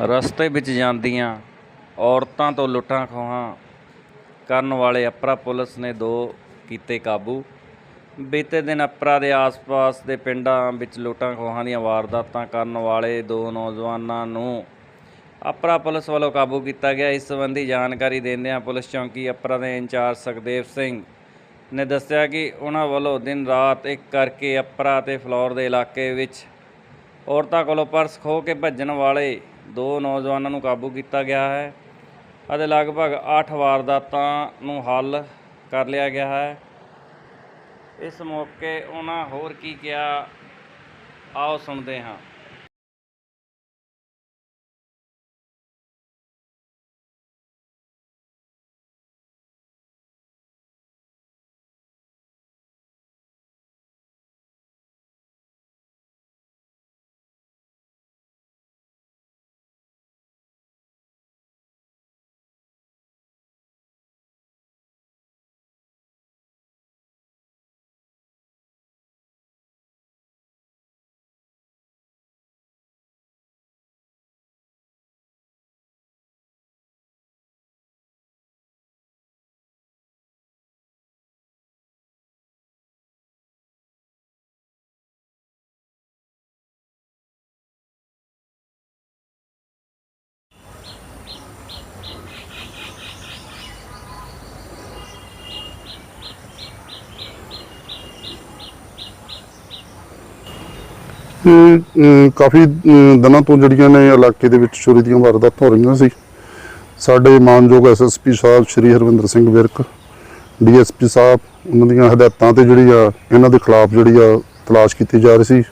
ਰਸਤੇ ਵਿੱਚ ਜਾਂਦੀਆਂ ਔਰਤਾਂ ਤੋਂ ਲੁੱਟਾਂ ਖੋਹਾਂ ਕਰਨ ਵਾਲੇ ਅਪਰਾ ਪੁਲਿਸ ਨੇ ਦੋ ਕੀਤੇ ਕਾਬੂ। ਬੀਤੇ ਦਿਨ ਅਪਰਾ ਦੇ ਆਸ-ਪਾਸ ਦੇ ਪਿੰਡਾਂ ਵਿੱਚ ਲੁੱਟਾਂ ਖੋਹਾਂ ਦੀਆਂ ਵਾਰਦਾਤਾਂ ਕਰਨ ਵਾਲੇ ਦੋ ਨੌਜਵਾਨਾਂ ਨੂੰ ਅਪਰਾ ਪੁਲਿਸ ਵੱਲੋਂ ਕਾਬੂ ਕੀਤਾ ਗਿਆ। ਇਸ ਸੰਬੰਧੀ ਜਾਣਕਾਰੀ ਦਿੰਦਿਆਂ ਪੁਲਿਸ ਚੌਂਕੀ ਅਪਰਾ ਦੇ ਇੰਚਾਰਜ ਸੁਖਦੇਵ ਸਿੰਘ ਨੇ ਦੱਸਿਆ ਕਿ ਉਹਨਾਂ ਵੱਲੋਂ ਦਿਨ ਰਾਤ ਇੱਕ ਕਰਕੇ ਅਪਰਾ ਤੇ ਫਲੌਰ ਦੇ ਇਲਾਕੇ ਵਿੱਚ ਔਰਤਾਂ ਕੋਲੋਂ ਪਰਸ ਖੋਹ ਕੇ ਭੱਜਣ ਵਾਲੇ ਦੋ ਨੌਜਵਾਨਾਂ ਨੂੰ ਕਾਬੂ ਕੀਤਾ ਗਿਆ ਹੈ ਅਤੇ ਲਗਭਗ 8 ਵਾਰਦਾਤਾਂ ਨੂੰ ਹੱਲ ਕਰ ਲਿਆ ਗਿਆ ਹੈ। ਇਸ ਮੌਕੇ ਉਹਨਾਂ ਹੋਰ ਕੀ ਕਿਹਾ, ਆਓ ਸੁਣਦੇ ਹਾਂ। ਇਹ ਕਾਫੀ ਦਿਨਾਂ ਤੋਂ ਜਿਹੜੀਆਂ ਨੇ ਇਲਾਕੇ ਦੇ ਵਿੱਚ ਚੋਰੀ ਦੀਆਂ ਵਾਰਦਾਤਾਂ ਹੋ ਰਹੀਆਂ ਸੀ। ਸਾਡੇ ਮਾਨਯੋਗ ਐਸਐਸਪੀ ਸਾਹਿਬ ਸ਼੍ਰੀ ਹਰਵਿੰਦਰ ਸਿੰਘ ਵਿਰਕ ਡੀਐਸਪੀ ਸਾਹਿਬ, ਉਹਨਾਂ ਦੀਆਂ ਹਦਾਇਤਾਂ ਤੇ ਜਿਹੜੀ ਆ, ਇਹਨਾਂ ਦੇ ਖਿਲਾਫ ਜਿਹੜੀ ਆ, ਤਲਾਸ਼ ਕੀਤੀ ਜਾ ਰਹੀ ਸੀ।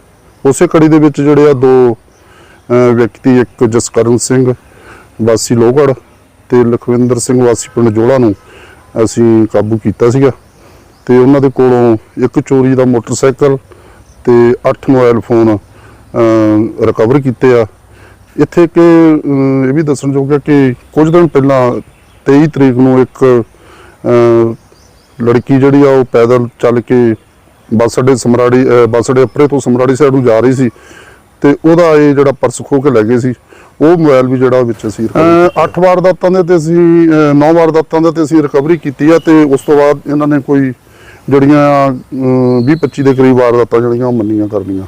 ਉਸੇ ਕੜੀ ਦੇ ਵਿੱਚ ਜਿਹੜੇ ਆ ਦੋ ਵਿਅਕਤੀ, ਇੱਕ ਜਸਕਰਨ ਸਿੰਘ, ਵਾਸੀ ਲੋਹਗੜ੍ਹ ਤੇ ਲਖਵਿੰਦਰ ਸਿੰਘ, ਵਾਸੀ ਪਿੰਡ ਜੋਲਾ ਨੂੰ ਅਸੀਂ ਕਾਬੂ ਕੀਤਾ ਸੀਗਾ। ਤੇ ਉਹਨਾਂ ਦੇ ਕੋਲੋਂ ਇੱਕ ਚੋਰੀ ਦਾ ਮੋਟਰਸਾਈਕਲ ਤੇ 8 ਮੋਬਾਈਲ ਫੋਨ ਰਿਕਵਰ ਕੀਤੇ ਆ। ਇੱਥੇ ਕਿ ਇਹ ਵੀ ਦੱਸਣਯੋਗ ਹੈ ਕਿ ਕੁਝ ਦਿਨ ਪਹਿਲਾਂ 23 ਤਰੀਕ ਨੂੰ ਇੱਕ ਲੜਕੀ ਜਿਹੜੀ ਆ ਉਹ ਪੈਦਲ ਚੱਲ ਕੇ ਬੱਸ ਅੱਡੇ ਸਮਰਾੜੀ ਬੱਸ ਅੱਡੇ ਅਪਰੇ ਤੋਂ ਸਮਰਾੜੀ ਸਾਈਡ ਨੂੰ ਜਾ ਰਹੀ ਸੀ ਤੇ ਉਹਦਾ ਇਹ ਜਿਹੜਾ ਪਰਸ ਖੋਹ ਕੇ ਲੈ ਗਏ ਸੀ ਉਹ ਮੋਬਾਈਲ ਵੀ ਜਿਹੜਾ ਵਿੱਚ ਅਸੀਂ ਅ, ਅੱਠ ਵਾਰਦਾਤਾਂ ਦੇ ਤੇ ਅਸੀਂ 9 ਵਾਰਦਾਤਾਂ ਦੇ ਤੇ ਅਸੀਂ ਰਿਕਵਰੀ ਕੀਤੀ ਆ ਤੇ ਉਸ ਤੋਂ ਬਾਅਦ ਇਹਨਾਂ ਨੇ ਕੋਈ ਜਿਹੜੀਆਂ 20 25 ਦੇ ਕਰੀਬ ਵਾਰਦਾਤਾਂ ਜਿਹੜੀਆਂ ਉਹ ਮੰਨੀਆਂ ਕਰਨੀਆਂ।